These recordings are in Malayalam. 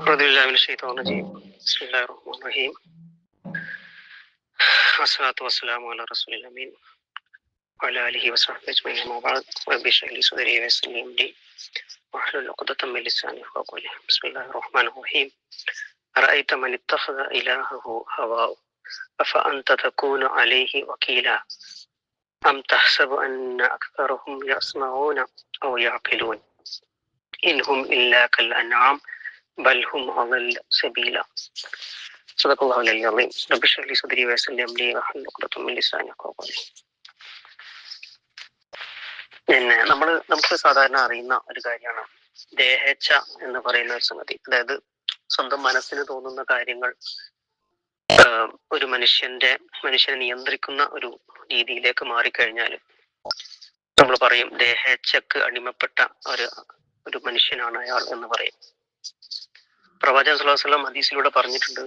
أعوذ بالله من الشيطان الرجيم بسم الله الرحمن الرحيم والصلاة والسلام على رسول الأمين وعلى آله وصحبه أجمعين أما بعد رب اشرح لي صدري ويسر لي أمري واحلل عقدة من لساني يفقهوا بسم الله الرحمن الرحيم أرأيت من اتخذ إلهه هواه أفأنت تكون عليه وكيلا أم تحسب أن أكثرهم يسمعون أو يعقلون إن هم إلا كالأنعام بل هم أضل سبيلا صدق الله العلي العظيم رب اشرح لي صدري ويسر لي أمري واحلل عقدة من لساني يفقهوا قولي പിന്നെ നമ്മൾ നമുക്ക് സാധാരണ അറിയുന്ന ഒരു കാര്യമാണ് ദേഹേച്ഛ എന്ന് പറയുന്ന ഒരു സംഗതി അതായത് സ്വന്തം മനസ്സിന് തോന്നുന്ന കാര്യങ്ങൾ ആഹ് ഒരു മനുഷ്യന്റെ മനുഷ്യനെ നിയന്ത്രിക്കുന്ന ഒരു രീതിയിലേക്ക് മാറിക്കഴിഞ്ഞാൽ നമ്മൾ പറയും ദേഹേച്ഛക്ക് അടിമപ്പെട്ട ഒരു ഒരു മനുഷ്യനാണ് അയാൾ എന്ന് പറയും. പ്രവാചകൻ അലൈഹി ഹദീസിലൂടെ പറഞ്ഞിട്ടുണ്ട്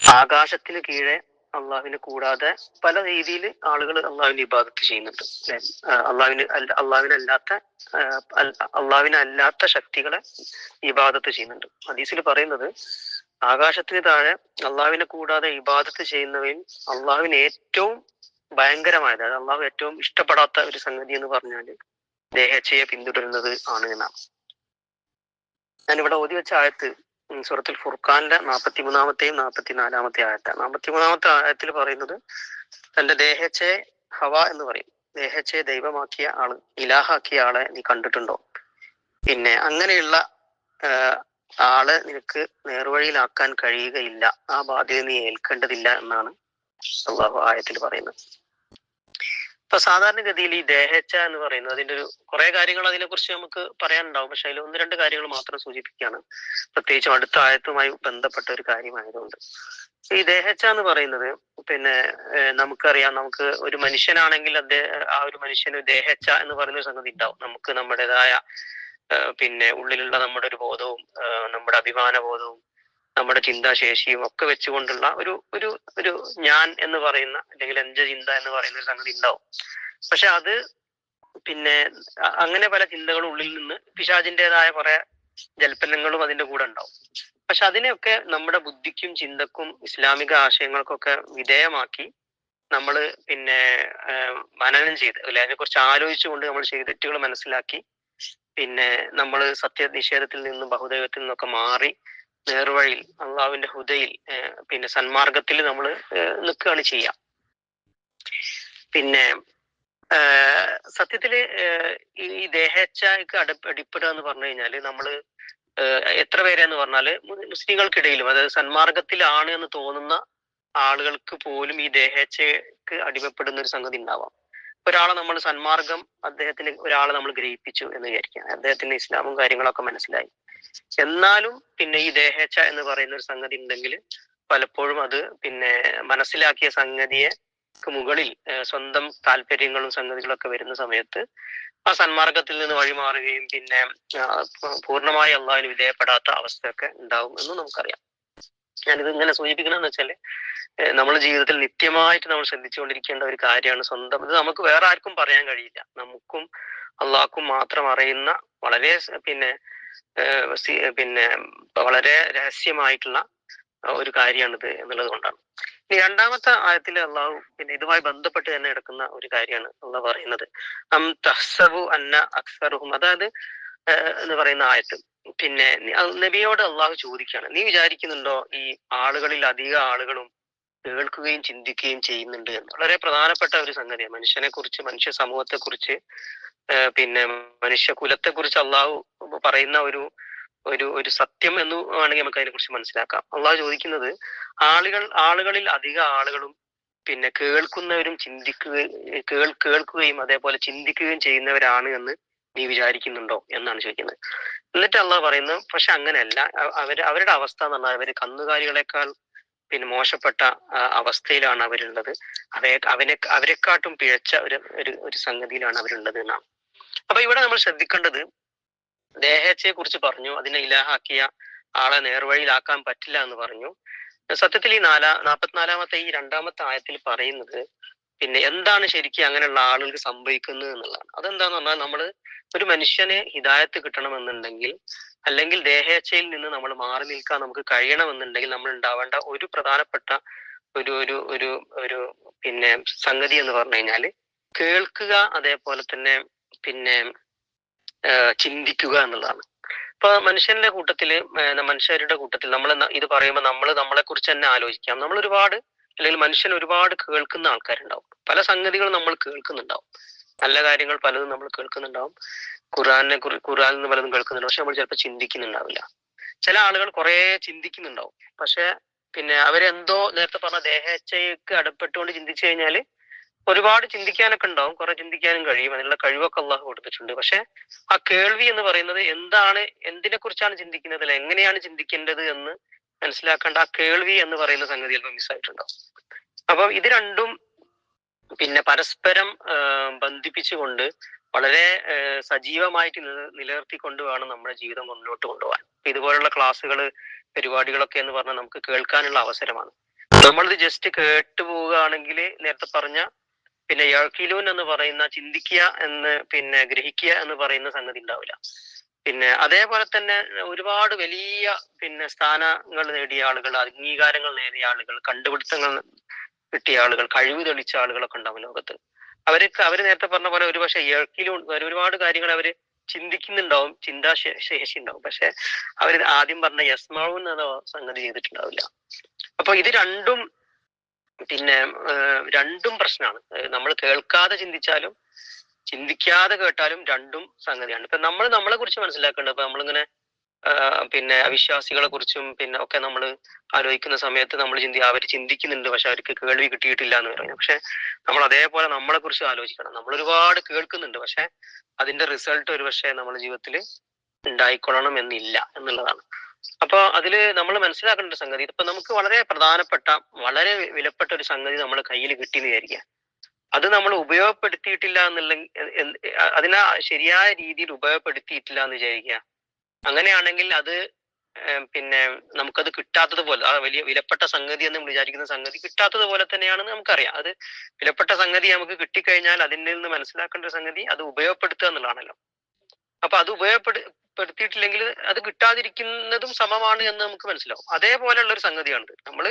ആകാശത്തിന് കീഴെ അള്ളാഹുവിനെ കൂടാതെ പല രീതിയിൽ ആളുകൾ അള്ളാഹുവിന്റെ ഇബാദത്ത് ചെയ്യുന്നുണ്ട്. അള്ളാഹുവിന് അള്ളാഹുവിനല്ലാത്ത അള്ളാഹുവിനല്ലാത്ത ശക്തികളെ ഇബാദത്ത് ചെയ്യുന്നുണ്ട്. ഹദീസിൽ പറയുന്നത് ആകാശത്തിന് താഴെ അള്ളാഹുവിനെ കൂടാതെ ഇബാദത്ത് ചെയ്യുന്നവയും അള്ളാഹുവിന് ഏറ്റവും ഭയങ്കരമായത് അതായത് അള്ളാഹു ഏറ്റവും ഇഷ്ടപ്പെടാത്ത ഒരു സംഗതി എന്ന് പറഞ്ഞാൽ ദേഹച്ചയെ പിന്തുടരുന്നത് ആണ് എന്നാണ്. ഞാനിവിടെ ഓതി വെച്ച ആയത്ത് സുഹൃത്തിൽ ഫുർഖാന്റെ ഫുർഖാനിലെ നാൽപ്പത്തി മൂന്നാമത്തെയും നാൽപ്പത്തി നാലാമത്തെ ആയത്താണ്. നാൽപ്പത്തി മൂന്നാമത്തെ ആയത്തിൽ പറയുന്നത് തന്റെ ദേഹേച്ഛയെ ഹവ എന്ന് പറയും. ദേഹേച്ഛയെ ദൈവമാക്കിയ ആൾ ഇലാഹാക്കിയ ആളെ നീ കണ്ടിട്ടുണ്ടോ? പിന്നെ അങ്ങനെയുള്ള ആളെ നിനക്ക് നേർവഴിയിലാക്കാൻ കഴിയുകയില്ല. ആ ബാധ്യത നീ ഏൽക്കേണ്ടതില്ല എന്നാണ് അള്ളാഹു ആയത്തിൽ പറയുന്നത്. ഇപ്പൊ സാധാരണഗതിയിൽ ഈ ദേഹച്ച എന്ന് പറയുന്നത് അതിന്റെ ഒരു കുറെ കാര്യങ്ങൾ അതിനെ കുറിച്ച് നമുക്ക് പറയാനുണ്ടാവും. പക്ഷെ അതിൽ ഒന്ന് രണ്ട് കാര്യങ്ങൾ മാത്രം സൂചിപ്പിക്കുകയാണ്. പ്രത്യേകിച്ചും അടുത്ത ആയത്തുമായി ബന്ധപ്പെട്ട ഒരു കാര്യമായതുകൊണ്ട്. ഈ ദേഹച്ച എന്ന് പറയുന്നത് പിന്നെ നമുക്കറിയാം നമുക്ക് ഒരു മനുഷ്യനാണെങ്കിൽ അദ്ദേഹം ആ ഒരു മനുഷ്യന് ദേഹച്ച എന്ന് പറയുന്ന ഒരു സംഗതി ഉണ്ടാവും. നമുക്ക് നമ്മുടേതായ പിന്നെ ഉള്ളിലുള്ള നമ്മുടെ ഒരു ബോധവും നമ്മുടെ അഭിമാന ബോധവും നമ്മുടെ ചിന്താശേഷിയും ഒക്കെ വെച്ചുകൊണ്ടുള്ള ഒരു ഒരു ഒരു ഞാൻ എന്ന് പറയുന്ന അല്ലെങ്കിൽ എന്റെ ചിന്ത എന്ന് പറയുന്ന ഒരു സംഗതി ഉണ്ടാവും. പക്ഷെ അത് പിന്നെ അങ്ങനെ പല ചിന്തകളും ഉള്ളിൽ നിന്ന് പിശാചിന്റെതായ കുറെ ജൽപ്പനങ്ങളും അതിന്റെ കൂടെ ഉണ്ടാവും. പക്ഷെ അതിനെയൊക്കെ നമ്മുടെ ബുദ്ധിക്കും ചിന്തക്കും ഇസ്ലാമിക ആശയങ്ങൾക്കൊക്കെ വിധേയമാക്കി നമ്മൾ പിന്നെ മനനം ചെയ്ത് അല്ലെ? അതിനെക്കുറിച്ച് ആലോചിച്ചുകൊണ്ട് നമ്മൾ ചെയ്ത തെറ്റുകൾ മനസ്സിലാക്കി പിന്നെ നമ്മൾ സത്യനിഷേധത്തിൽ നിന്നും ബഹുദൈവത്തിൽ നിന്നൊക്കെ മാറി നേർവഴിയിൽ അള്ളാഹുവിന്റെ ഹുദയിൽ പിന്നെ സന്മാർഗത്തിൽ നമ്മൾ നിൽക്കുകയാണ് ചെയ്യാം. പിന്നെ സത്യത്തിൽ ഈ ദേഹേച്ഛയ്ക്ക് അടി അടിപ്പെടുക എന്ന് പറഞ്ഞു കഴിഞ്ഞാൽ നമ്മൾ എത്ര പേരെന്ന് പറഞ്ഞാൽ മുസ്ലിങ്ങൾക്കിടയിലും അതായത് സന്മാർഗത്തിലാണ് എന്ന് തോന്നുന്ന ആളുകൾക്ക് പോലും ഈ ദേഹേച്ഛക്ക് അടിമപ്പെടുന്ന ഒരു സംഗതി ഉണ്ടാവാം. ഒരാളെ നമ്മൾ സന്മാർഗം അദ്ദേഹത്തിന് ഒരാളെ നമ്മൾ ഗ്രഹിപ്പിച്ചു എന്ന് വിചാരിക്കുക അദ്ദേഹത്തിന് ഇസ്ലാമും കാര്യങ്ങളൊക്കെ മനസ്സിലായി. എന്നാലും പിന്നെ ഈ ദേഹേച്ഛ എന്ന് പറയുന്ന ഒരു സംഗതി ഉണ്ടെങ്കിൽ പലപ്പോഴും അത് പിന്നെ മനസ്സിലാക്കിയ സംഗതിയെ മുകളിൽ സ്വന്തം താല്പര്യങ്ങളും സംഗതികളൊക്കെ വരുന്ന സമയത്ത് ആ സന്മാർഗത്തിൽ നിന്ന് വഴിമാറുകയും പിന്നെ പൂർണമായി അള്ളാഹിന് വിധേയപ്പെടാത്ത അവസ്ഥയൊക്കെ ഉണ്ടാവും എന്ന് നമുക്കറിയാം. ഞാനിത് ഇങ്ങനെ സൂചിപ്പിക്കണമെന്ന് വെച്ചാൽ നമ്മുടെ ജീവിതത്തിൽ നിത്യമായിട്ട് നമ്മൾ ശ്രദ്ധിച്ചുകൊണ്ടിരിക്കേണ്ട ഒരു കാര്യമാണ് സ്വന്തം. ഇത് നമുക്ക് വേറെ ആർക്കും പറയാൻ കഴിയില്ല. നമുക്കും അള്ളാഹ്ക്കും മാത്രം അറിയുന്ന വളരെ പിന്നെ പിന്നെ വളരെ രഹസ്യമായിട്ടുള്ള ഒരു കാര്യമാണിത് എന്നുള്ളത് കൊണ്ടാണ്. ഇനി രണ്ടാമത്തെ ആയത്തിൽ അള്ളാഹു പിന്നെ ഇതുമായി ബന്ധപ്പെട്ട് തന്നെ എടുക്കുന്ന ഒരു കാര്യമാണ് അള്ളാഹ് പറയുന്നത്. അം തഹ്സബു അന്ന അക്സറുഹും. അതായത് എന്ന് പറയുന്ന ആയത്ത്. പിന്നെ നബിയോട് അള്ളാഹു ചോദിക്കുകയാണ്. നീ വിചാരിക്കുന്നുണ്ടോ ഈ ആളുകളിൽ അധിക ആളുകളും കേൾക്കുകയും ചിന്തിക്കുകയും ചെയ്യുന്നുണ്ട് എന്ന്? വളരെ പ്രധാനപ്പെട്ട ഒരു സംഗതിയാണ്. മനുഷ്യനെ കുറിച്ച് മനുഷ്യ സമൂഹത്തെ കുറിച്ച് പിന്നെ മനുഷ്യ കുലത്തെ കുറിച്ച് അള്ളാഹു പറയുന്ന ഒരു ഒരു ഒരു സത്യം എന്ന് വേണമെങ്കിൽ നമുക്ക് അതിനെ കുറിച്ച് മനസ്സിലാക്കാം. അള്ളാഹു ചോദിക്കുന്നത് ആളുകൾ ആളുകളിൽ അധിക ആളുകളും പിന്നെ കേൾക്കുന്നവരും ചിന്തിക്കുക കേൾ കേൾക്കുകയും അതേപോലെ ചിന്തിക്കുകയും ചെയ്യുന്നവരാണ് എന്ന് നീ വിചാരിക്കുന്നുണ്ടോ എന്നാണ് ചോദിക്കുന്നത്. എന്നിട്ട് അള്ളാഹ് പറയുന്നു പക്ഷെ അങ്ങനെയല്ല. അവർ അവർ അവരുടെ അവസ്ഥ എന്ന് പറഞ്ഞാൽ അവർ കന്നുകാലികളെക്കാൾ പിന്നെ മോശപ്പെട്ട അവസ്ഥയിലാണ് അവരുള്ളത്. അവയെ അവനെ അവരെക്കാട്ടും പിഴച്ച ഒരു ഒരു ഒരു സംഗതിയിലാണ് അവരുള്ളത് എന്നാണ്. അപ്പൊ ഇവിടെ നമ്മൾ ശ്രദ്ധിക്കേണ്ടത് ദേഹച്ചയെ കുറിച്ച് പറഞ്ഞു അതിനെ ഇലാഹാക്കിയ ആളെ നേർവഴിയിലാക്കാൻ പറ്റില്ല എന്ന് പറഞ്ഞു. സത്യത്തിൽ ഈ നാലാ നാൽപ്പത്തിനാലാമത്തെ ഈ രണ്ടാമത്തെ ആയത്തിൽ പറയുന്നത് പിന്നെ എന്താണ് ശരിക്കും അങ്ങനെയുള്ള ആളുകൾക്ക് സംഭവിക്കുന്നത് എന്നുള്ളതാണ്. അതെന്താന്ന് പറഞ്ഞാൽ നമ്മൾ ഒരു മനുഷ്യന് ഹിദായത്ത് കിട്ടണമെന്നുണ്ടെങ്കിൽ അല്ലെങ്കിൽ ദേഹേച്ഛയിൽ നിന്ന് നമ്മൾ മാറി നിൽക്കാൻ നമുക്ക് കഴിയണമെന്നുണ്ടെങ്കിൽ നമ്മൾ ഉണ്ടാവേണ്ട ഒരു പ്രധാനപ്പെട്ട ഒരു ഒരു ഒരു ഒരു പിന്നെ സംഗതി എന്ന് പറഞ്ഞു കഴിഞ്ഞാൽ കേൾക്കുക അതേപോലെ തന്നെ പിന്നെ ചിന്തിക്കുക എന്നുള്ളതാണ്. ഇപ്പൊ മനുഷ്യന്റെ കൂട്ടത്തിൽ മനുഷ്യരുടെ കൂട്ടത്തിൽ നമ്മൾ ഇത് പറയുമ്പോൾ നമ്മൾ നമ്മളെ കുറിച്ച് തന്നെ ആലോചിക്കാം. നമ്മൾ ഒരുപാട് അല്ലെങ്കിൽ മനുഷ്യൻ ഒരുപാട് കേൾക്കുന്ന ആൾക്കാരുണ്ടാവും. പല സംഗതികളും നമ്മൾ കേൾക്കുന്നുണ്ടാവും. നല്ല കാര്യങ്ങൾ പലതും നമ്മൾ കേൾക്കുന്നുണ്ടാവും. ഖുറാനെ കുറി ഖുറാനിൽ നിന്ന് പലതും കേൾക്കുന്നുണ്ടാവും പക്ഷെ നമ്മൾ ചിലപ്പോൾ ചിന്തിക്കുന്നുണ്ടാവില്ല. ചില ആളുകൾ കുറെ ചിന്തിക്കുന്നുണ്ടാവും. പക്ഷെ പിന്നെ അവരെന്തോ നേരത്തെ പറഞ്ഞ ദേഹേച്ഛയ്ക്ക് അടപ്പെട്ടുകൊണ്ട് ചിന്തിച്ചു കഴിഞ്ഞാൽ ഒരുപാട് ചിന്തിക്കാനൊക്കെ ഉണ്ടാവും. കുറെ ചിന്തിക്കാനും കഴിയും. അതിനുള്ള കഴിവൊക്കെ അള്ളാഹു കൊടുത്തിട്ടുണ്ട്. പക്ഷെ ആ കേൾവി എന്ന് പറയുന്നത് എന്താണ് എന്തിനെ കുറിച്ചാണ് ചിന്തിക്കുന്നത് അല്ലെ? എങ്ങനെയാണ് ചിന്തിക്കേണ്ടത് എന്ന് മനസ്സിലാക്കേണ്ട ആ കേൾവി എന്ന് പറയുന്ന സംഗതി ചിലപ്പോൾ മിസ്സായിട്ടുണ്ടാവും അപ്പം ഇത് രണ്ടും പിന്നെ പരസ്പരം ബന്ധിപ്പിച്ചുകൊണ്ട് വളരെ സജീവമായിട്ട് നില നിലനിർത്തിക്കൊണ്ട് വേണം നമ്മുടെ ജീവിതം മുന്നോട്ട് കൊണ്ടുപോകാൻ. ഇതുപോലുള്ള ക്ലാസ്സുകൾ പരിപാടികളൊക്കെ എന്ന് പറഞ്ഞാൽ നമുക്ക് കേൾക്കാനുള്ള അവസരമാണ്. നമ്മളിത് ജസ്റ്റ് കേട്ടു പോവുകയാണെങ്കിൽ നേരത്തെ പറഞ്ഞ പിന്നെ യഴക്കിലൂൻ എന്ന് പറയുന്ന ചിന്തിക്കുക എന്ന് പിന്നെ ഗ്രഹിക്കുക എന്ന് പറയുന്ന സംഗതി ഉണ്ടാവില്ല. പിന്നെ അതേപോലെ തന്നെ ഒരുപാട് വലിയ പിന്നെ സ്ഥാനങ്ങൾ നേടിയ ആളുകൾ അംഗീകാരങ്ങൾ നേടിയ ആളുകൾ കണ്ടുപിടുത്തങ്ങൾ കിട്ടിയ ആളുകൾ കഴിവ് തെളിച്ച ആളുകളൊക്കെ ഉണ്ടാവും ലോകത്ത്. അവർക്ക് അവർ നേരത്തെ പറഞ്ഞ പോലെ ഒരുപക്ഷെ ഇഴക്കിലും ഒരുപാട് കാര്യങ്ങൾ അവർ ചിന്തിക്കുന്നുണ്ടാവും ചിന്താ ശേഷി ഉണ്ടാവും. പക്ഷെ അവർ ആദ്യം പറഞ്ഞ യസ്മാവും എന്ന സംഗതി ചെയ്തിട്ടുണ്ടാവില്ല. അപ്പൊ ഇത് രണ്ടും പിന്നെ രണ്ടും പ്രശ്നമാണ് നമ്മൾ കേൾക്കാതെ ചിന്തിച്ചാലും ചിന്തിക്കാതെ കേട്ടാലും രണ്ടും സംഗതിയാണ്. ഇപ്പൊ നമ്മൾ നമ്മളെ കുറിച്ച് മനസ്സിലാക്കേണ്ടത് ഇപ്പൊ നമ്മളിങ്ങനെ പിന്നെ അവിശ്വാസികളെ കുറിച്ചും പിന്നെ ഒക്കെ നമ്മൾ ആലോചിക്കുന്ന സമയത്ത് നമ്മൾ ചിന്തി അവർ ചിന്തിക്കുന്നുണ്ട്. പക്ഷെ അവർക്ക് കേൾവി കിട്ടിയിട്ടില്ല എന്ന് പറഞ്ഞു. പക്ഷെ നമ്മൾ അതേപോലെ നമ്മളെ കുറിച്ച് ആലോചിക്കണം. നമ്മൾ ഒരുപാട് കേൾക്കുന്നുണ്ട്. പക്ഷെ അതിന്റെ റിസൾട്ട് ഒരു പക്ഷേ നമ്മുടെ ജീവിതത്തിൽ ഉണ്ടായിക്കൊള്ളണം എന്നില്ല എന്നുള്ളതാണ്. അപ്പൊ അതിൽ നമ്മൾ മനസ്സിലാക്കേണ്ട ഒരു സംഗതി ഇപ്പൊ നമുക്ക് വളരെ പ്രധാനപ്പെട്ട വളരെ വിലപ്പെട്ട ഒരു സംഗതി നമ്മുടെ കയ്യിൽ കിട്ടിയെന്ന് വിചാരിക്കുക. അത് നമ്മൾ ഉപയോഗപ്പെടുത്തിയിട്ടില്ല എന്നുള്ള അതിനെ ശരിയായ രീതിയിൽ ഉപയോഗപ്പെടുത്തിയിട്ടില്ല എന്ന് വിചാരിക്കുക. അങ്ങനെയാണെങ്കിൽ അത് പിന്നെ നമുക്കത് കിട്ടാത്തത് പോലെ ആ വലിയ വിലപ്പെട്ട സംഗതി എന്ന് നമ്മൾ വിചാരിക്കുന്ന സംഗതി കിട്ടാത്തത് പോലെ തന്നെയാണെന്ന് നമുക്കറിയാം. അത് വിലപ്പെട്ട സംഗതി നമുക്ക് കിട്ടിക്കഴിഞ്ഞാൽ അതിൽ നിന്ന് മനസ്സിലാക്കേണ്ട ഒരു സംഗതി അത് ഉപയോഗപ്പെടുത്തുക എന്നുള്ളതാണല്ലോ. അപ്പൊ അത് ഉപയോഗപ്പെടുത്തിയിട്ടില്ലെങ്കിൽ അത് കിട്ടാതിരിക്കുന്നതും സമമാണ് എന്ന് നമുക്ക് മനസ്സിലാവും. അതേപോലെയുള്ള ഒരു സംഗതിയാണ് നമ്മൾ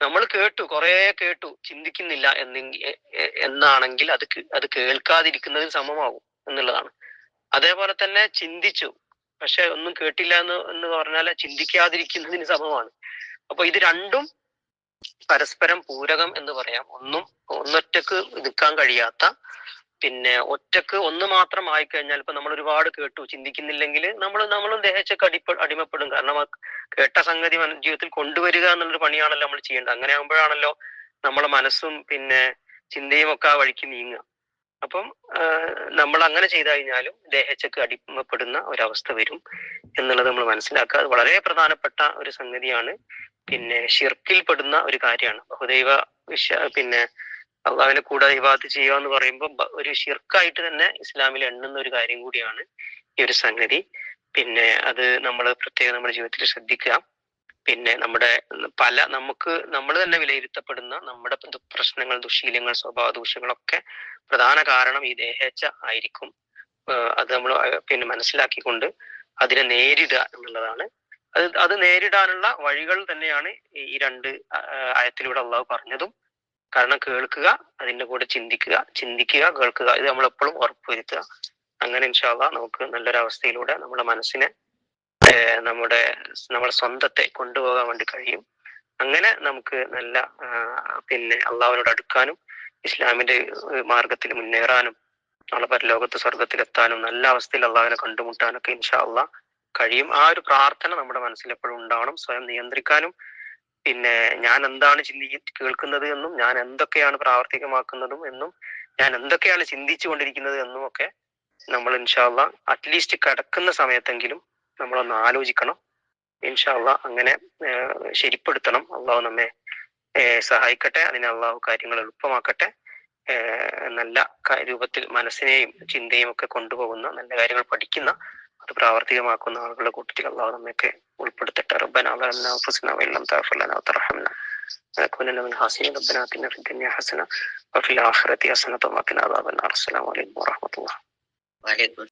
നമ്മൾ കേട്ടു കുറെ കേട്ടു ചിന്തിക്കുന്നില്ല എന്നെങ്കിൽ എന്നാണെങ്കിൽ അത് അത് കേൾക്കാതിരിക്കുന്നതിന് സമമാകും എന്നുള്ളതാണ്. അതേപോലെ തന്നെ ചിന്തിച്ചു. പക്ഷെ ഒന്നും കേട്ടില്ല എന്ന് എന്ന് പറഞ്ഞാൽ ചിന്തിക്കാതിരിക്കുന്നതിന് സമമാണ്. അപ്പൊ ഇത് രണ്ടും പരസ്പരം പൂരകം എന്ന് പറയാം. ഒന്നും ഒന്നൊറ്റക്ക് നിൽക്കാൻ കഴിയാത്ത പിന്നെ ഒറ്റയ്ക്ക് ഒന്ന് മാത്രം ആയിക്കഴിഞ്ഞാൽ ഇപ്പൊ നമ്മൾ ഒരുപാട് കേട്ടു. ചിന്തിക്കുന്നില്ലെങ്കിൽ നമ്മൾ നമ്മളും ദേഹച്ചൊക്കെ അടിപ്പ അടിമപ്പെടും. കാരണം കേട്ട സംഗതി ജീവിതത്തിൽ കൊണ്ടുവരിക എന്നുള്ളൊരു പണിയാണല്ലോ നമ്മൾ ചെയ്യേണ്ടത്. അങ്ങനെ ആകുമ്പോഴാണല്ലോ നമ്മളെ മനസ്സും പിന്നെ ചിന്തയും ഒക്കെ ആ വഴിക്ക് നീങ്ങുക. അപ്പം നമ്മൾ അങ്ങനെ ചെയ്തു കഴിഞ്ഞാലും ദേഹച്ചക്ക് അടിമപ്പെടുന്ന ഒരവസ്ഥ വരും എന്നുള്ളത് നമ്മൾ മനസ്സിലാക്കുക. അത് വളരെ പ്രധാനപ്പെട്ട ഒരു സംഗതിയാണ്. പിന്നെ ഷിർക്കിൽ പെടുന്ന ഒരു കാര്യമാണ്. ബഹുദൈവ വിശ്വ പിന്നെ അള്ളാഹുവിനെ കൂടെ ഇബാദത്ത് ചെയ്യുക എന്ന് പറയുമ്പോൾ ഒരു ഷിർക്കായിട്ട് തന്നെ ഇസ്ലാമിൽ എണ്ണുന്ന ഒരു കാര്യം കൂടിയാണ് ഈ ഒരു സംഗതി. പിന്നെ അത് നമ്മൾ പ്രത്യേകം നമ്മുടെ ജീവിതത്തിൽ ശ്രദ്ധിക്കുക. പിന്നെ നമ്മുടെ പല നമുക്ക് നമ്മൾ തന്നെ വിലയിരുത്തപ്പെടുന്ന നമ്മുടെ പ്രശ്നങ്ങൾ ദുശീലങ്ങൾ സ്വഭാവ ദൂഷ്യങ്ങളൊക്കെ പ്രധാന കാരണം ഈ ദേഹേച്ഛ ആയിരിക്കും. അത് നമ്മൾ പിന്നെ മനസ്സിലാക്കിക്കൊണ്ട് അതിനെ നേരിടുക എന്നുള്ളതാണ്. അത് അത് നേരിടാനുള്ള വഴികൾ തന്നെയാണ് ഈ രണ്ട് ആയത്തിലൂടെ അള്ളാഹു പറഞ്ഞതും. കാരണം കേൾക്കുക അതിന്റെ കൂടെ ചിന്തിക്കുക ചിന്തിക്കുക കേൾക്കുക. ഇത് നമ്മൾ എപ്പോഴും ഉറപ്പുവരുത്തുക. അങ്ങനെ ഇൻഷാല്ല നമുക്ക് നല്ലൊരവസ്ഥയിലൂടെ നമ്മുടെ മനസ്സിനെ നമ്മുടെ നമ്മുടെ സ്വന്തത്തെ കൊണ്ടുപോകാൻ വേണ്ടി കഴിയും. അങ്ങനെ നമുക്ക് നല്ല പിന്നെ അള്ളാഹുവിനോട് അടുക്കാനും ഇസ്ലാമിന്റെ മാർഗത്തിൽ മുന്നേറാനും നാളെ പരലോകത്ത് സ്വർഗത്തിലെത്താനും നല്ല അവസ്ഥയിൽ അള്ളാഹുവിനെ കണ്ടുമുട്ടാനൊക്കെ ഇൻഷാ അള്ളാഹ് കഴിയും. ആ ഒരു പ്രാർത്ഥന നമ്മുടെ മനസ്സിൽ എപ്പോഴും ഉണ്ടാവണം. സ്വയം നിയന്ത്രിക്കാനും പിന്നെ ഞാൻ എന്താണ് ചിന്തി കേൾക്കുന്നത് എന്നും ഞാൻ എന്തൊക്കെയാണ് പ്രാവർത്തികമാക്കുന്നതും എന്നും ഞാൻ എന്തൊക്കെയാണ് ചിന്തിച്ചു കൊണ്ടിരിക്കുന്നത് എന്നും ഒക്കെ നമ്മൾ ഇൻഷാല്ല അറ്റ്ലീസ്റ്റ് കിടക്കുന്ന സമയത്തെങ്കിലും നമ്മളൊന്ന് ആലോചിക്കണം ഇൻഷാല്ല അങ്ങനെ ഏർ ശരിപ്പെടുത്തണം അള്ളാഹു നമ്മെ ഏർ സഹായിക്കട്ടെ അതിന് അള്ളാഹു കാര്യങ്ങൾ എളുപ്പമാക്കട്ടെ ഏർ നല്ല ക- രൂപത്തിൽ മനസ്സിനെയും ചിന്തയും ഒക്കെ കൊണ്ടുപോകുന്ന നല്ല കാര്യങ്ങൾ പഠിക്കുന്ന അത് പ്രാവർത്തികമാക്കുന്ന ആളുകളുടെ കൂട്ടത്തിൽ അള്ളാഹു നമ്മയൊക്കെ ഉൾപ്പെടുത്തട്ടെ റബ്ബന അള്ളാഹുന ഫുസ്ന വല്ലം തഅഫലന വതർഹംന كوننا من حاسين ربنا آتنا في الدنيا حسنة وفي الآخرة حسنة وقنا عذاب النار السلام عليكم ورحمة الله വലൈക്കും